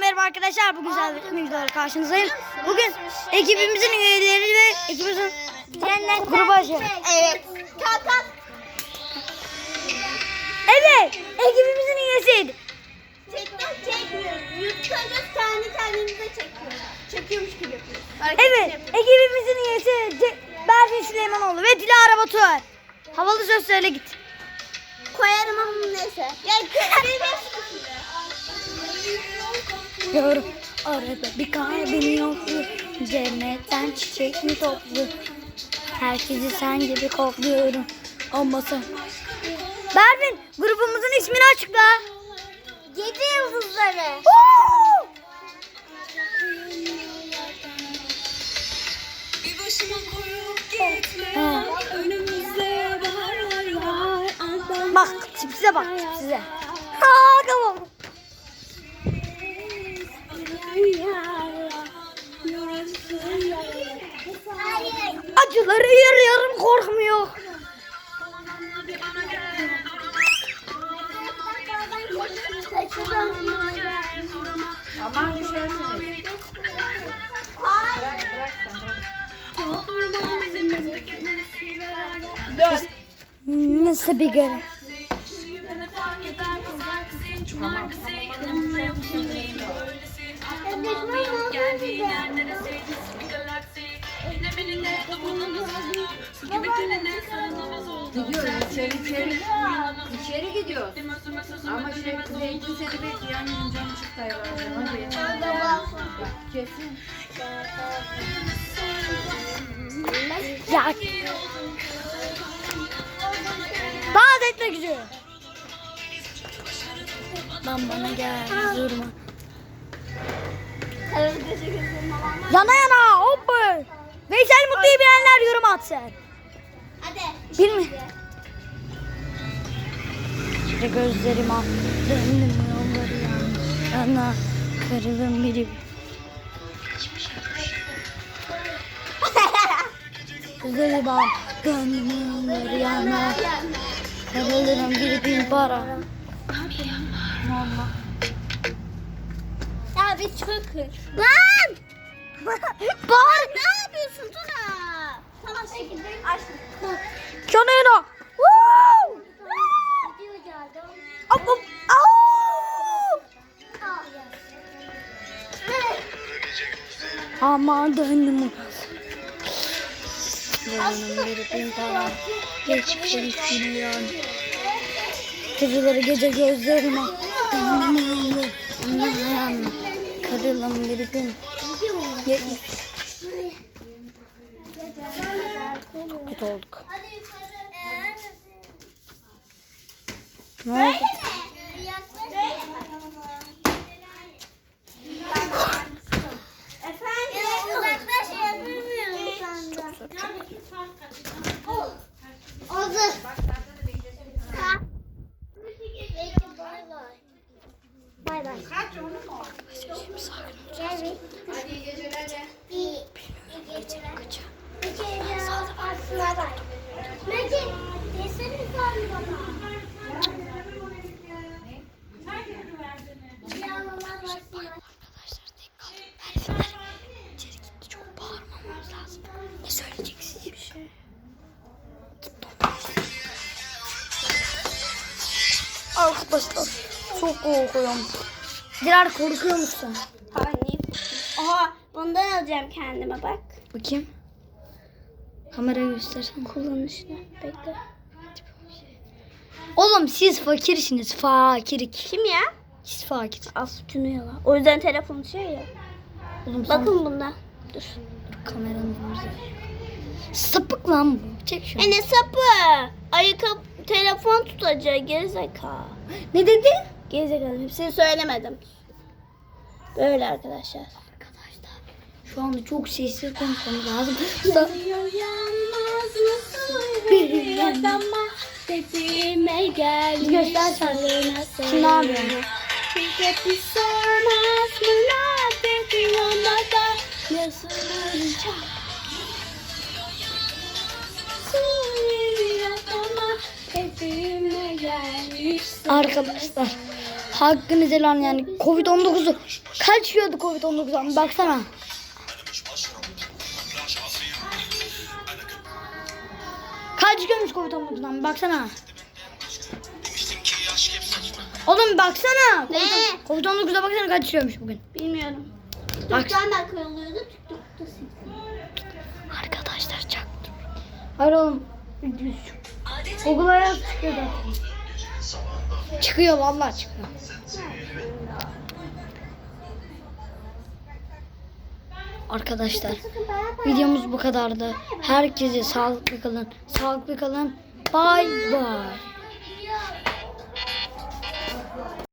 Merhaba arkadaşlar bugün sizlerle bir videolarla karşınızdayım. Bugün ekibimizin üyeleri ve ekibimizin grubu başı. Evet. Kalk kalk. Evet ekibimizin üyesiydi. Çekten çekmiyoruz. Yutacağız kendi kendimize çekiyoruz. Çekiyormuş gibi yapıyoruz. Evet ekibimizin üyesi Ce- Berfin Süleymanoğlu ve Dilara Batuar. Havalı söz söyle git. Koyarım ama neyse. Ya benim Yorum arada bir kalbin yoktu. Cennetten çiçek mi toplu? Herkesi sen gibi kokluyorum. Ama sen... Grubumuzun ismini açıkla. Gece yıldızları. Woo! Bir başıma koyup gitme Ha. Önümüzde baharlar var Bak size bak size. Ha Acıları yarıyorum korkmuyor. Aman düşersiniz. Nasıl bir görev? Gidiyoruz içeri içeri. İçeri gidiyoruz. Ama şey zeytin seni. Annem canı çıktı. Hadi. Kesin. Ya. Dans etmek istiyorum. Lan bana gel durma. Yana yana hoppa. Veysel Mutlu'yu bilenler yorum atsın. Hadi. Bilmi. İşte gözlerim. Döndüm yolları yan. Yana kırılım biri. Gözlerim ah. Döndüm yolları yana. Kırılırım bir bin para. Ya bir çıkın. Lan! Bağır. Ne yapıyorsun Tuna? Tamam çekil. Aç. Canına. Hop hop. Aman döndüm. Bir bin para. Geçmişe siliyor. Geceleri gece gözlerime. Döndüm yolları. Karılım bir gün. Yetmiş. Kötü olduk. Ne oldu? Efendim? Uzaklaş yapamıyorum senden. Oldu. Ha. Peki, Bay bay. Bay bay. Gel bir. Hadi iyi geceler de. Bir. Bir geceler. Bir geceler. Bay bay. Peki, desene sen bana. Ne söyleyeceksiniz bir şey? Arkadaşlar çok korkuyorum. Diğer korkuyor musun? Anne. Aha bundan alacağım kendime bak. Bakayım. Kamerayı göstersen. Kullanışlı. Bekle. Oğlum siz fakirsiniz. Fakirik. Kim ya? Siz fakir. Az şunu yala. O yüzden telefon şey ya. Oğlum sen Bakın bunda. Dur. kameranın üzerine. Sapık lan bu. Çek şunu. E ne sapı? Ayıkı telefon tutacağı gerizekalı. Ne dedin? Gerizekalı. Hepsini söylemedim. Böyle arkadaşlar. Arkadaşlar şu anda çok sessiz konuşmamız lazım. Sa- Bir Adama dediğime gel. Göster sen. Şimdi ne sormaz mı gelmiş. Arkadaşlar hakkınızı lan yani Covid-19'u Kaç yiyordu Covid-19'dan baksana. Kaç gömüş Covid-19'dan baksana. Oğlum baksana. Ne? Covid-19'da baksana kaç yiyormuş bugün. Bilmiyorum. Bak. Da koyuluyordu. TikTok'ta Arkadaşlar çaktım. Hayır oğlum. Google'a yaz çıkıyor zaten. Çıkıyor vallahi çıkıyor. Arkadaşlar videomuz bu kadardı. Herkese sağlıklı kalın. Sağlıklı kalın. Bay bay.